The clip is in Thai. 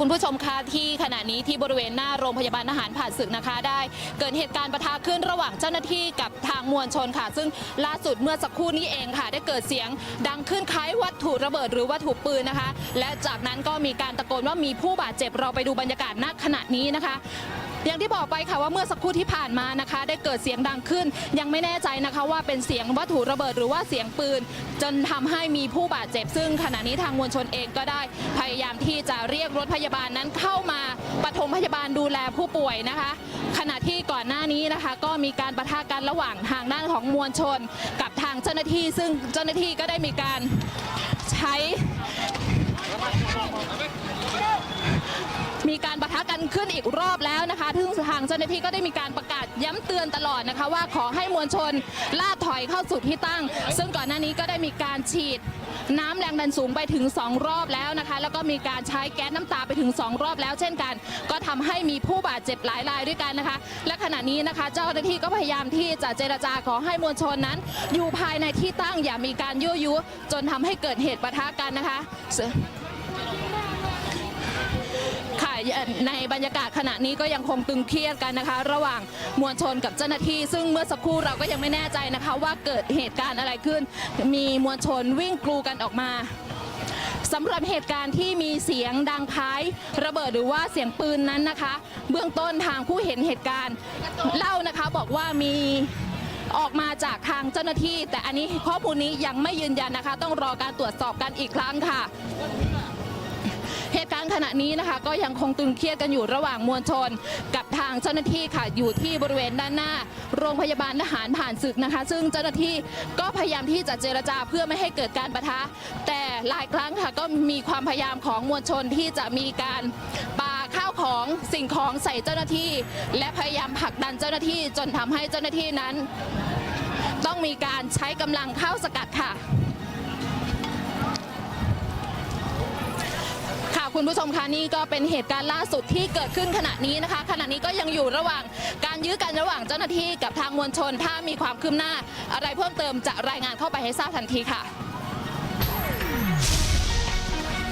คุณผู้ชมคะที่ขณะนี้ที่บริเวณหน้าโรงพยาบาลทหารผ่านศึกนะคะ ได้เกิดเหตุการณ์ปะทะขึ้นระหว่างเจ้าหน้าที่กับทางมวลชนค่ะ ซึ่งล่าสุดเมื่อสักครู่นี้เองค่ะ ได้เกิดเสียงดังขึ้นคล้ายวัตถุระเบิดหรือวัตถุปืนนะคะ และจากนั้นก็มีการตะโกนว่ามีผู้บาดเจ็บเราไปดูบรรยากาศณขณะนี้นะคะ อย่างที่บอกไปค่ะว่าเมื่อสักครู่ที่ผ่านมานะคะ ได้เกิดเสียงดังขึ้น ยังไม่แน่ใจนะคะว่าเป็นเสียงวัตถุระเบิดหรือว่าเสียงปืน จนทำให้มีผู้บาดเจ็บ ซึ่งขณะนี้ทางมวลชนเองก็ได้พยายามที่จะเรียกรถพยาบาลนั้นเข้ามาปฐมพยาบาลดูแลผู้ป่วยนะคะ ขณะที่ก่อนหน้านี้นะคะ ก็มีการปะทะกันระหว่างทางด้านของมวลชน กับทางเจ้าหน้าที่ ซึ่งเจ้าหน้าที่ก็ได้มีการใช้มีการปะทะกันขึ้นอีกรอบ แล้วนะคะซึ่งทางเจ้าหน้าที่ก็ได้มีการประกาศย้ำเตือนตลอดนะคะว่าขอให้มวลชนล่าถอยเข้าสู่ที่ตั้ง ซึ่งก่อนหน้านี้ก็ได้มีการฉีดน้ำแรงดันสูงไปถึง 2 รอบแล้วนะคะ แล้วก็มีการใช้แก๊สน้ำตาไปถึง 2 รอบแล้วเช่นกัน ก็ทำให้มีผู้บาดเจ็บหลายรายด้วยกันนะคะ และขณะนี้นะคะเจ้าหน้าที่ก็พยายามที่จะเจรจาขอให้มวลชนนั้น อยู่ภายในที่ตั้งอย่ามีการยั่วยุจนทำให้เกิดเหตุปะทะกันนะคะ ในบรรยากาศขณะนี้ก็ยังคงตึงเครียดกันนะคะ ระหว่างมวลชนกับเจ้าหน้าที่ ซึ่งเมื่อสักครู่เราก็ยังไม่แน่ใจนะคะว่าเกิดเหตุการณ์อะไรขึ้น มีมวลชนวิ่งกลูกันออกมาสำหรับเหตุการณ์ที่มีเสียงดังคล้ายระเบิดหรือว่าเสียงปืนนั้นนะคะ เบื้องต้นทางผู้เห็นเหตุการณ์เล่านะคะบอกว่ามีออกมาจากทางเจ้าหน้าที่ แต่อันนี้ข้อมูลนี้ยังไม่ยืนยันนะคะ ต้องรอการตรวจสอบกันอีกครั้งค่ะ เหตุการณ์ขณะนี้นะคะ ก็ยังคงตึงเครียดกันอยู่ระหว่างมวลชน กับทางเจ้าหน้าที่ค่ะอยู่ที่บริเวณด้านหน้า โรงพยาบาลทหารผ่านศึกนะคะ ซึ่งเจ้าหน้าที่ก็พยายามที่จะเจรจาเพื่อไม่ให้เกิดการประทะ แต่หลายครั้งค่ะก็มีความพยายามของมวลชนที่จะมีการปาข้าวของสิ่งของใส่เจ้าหน้าที่ และพยายามผลักดันเจ้าหน้าที่จนทำให้เจ้าหน้าที่นั้น ต้องมีการใช้กำลังเข้าสกัดค่ะ คุณผู้ชมคะนี่ก็เป็นเหตุการณ์ล่าสุดที่เกิดขึ้นขณะนี้นะคะ ขณะนี้ก็ยังอยู่ระหว่างการยื้อกันระหว่างเจ้าหน้าที่กับทางมวลชน ถ้ามีความคืบหน้า อะไรเพิ่มเติมจะรายงานเข้าไปให้ทราบทันทีค่ะ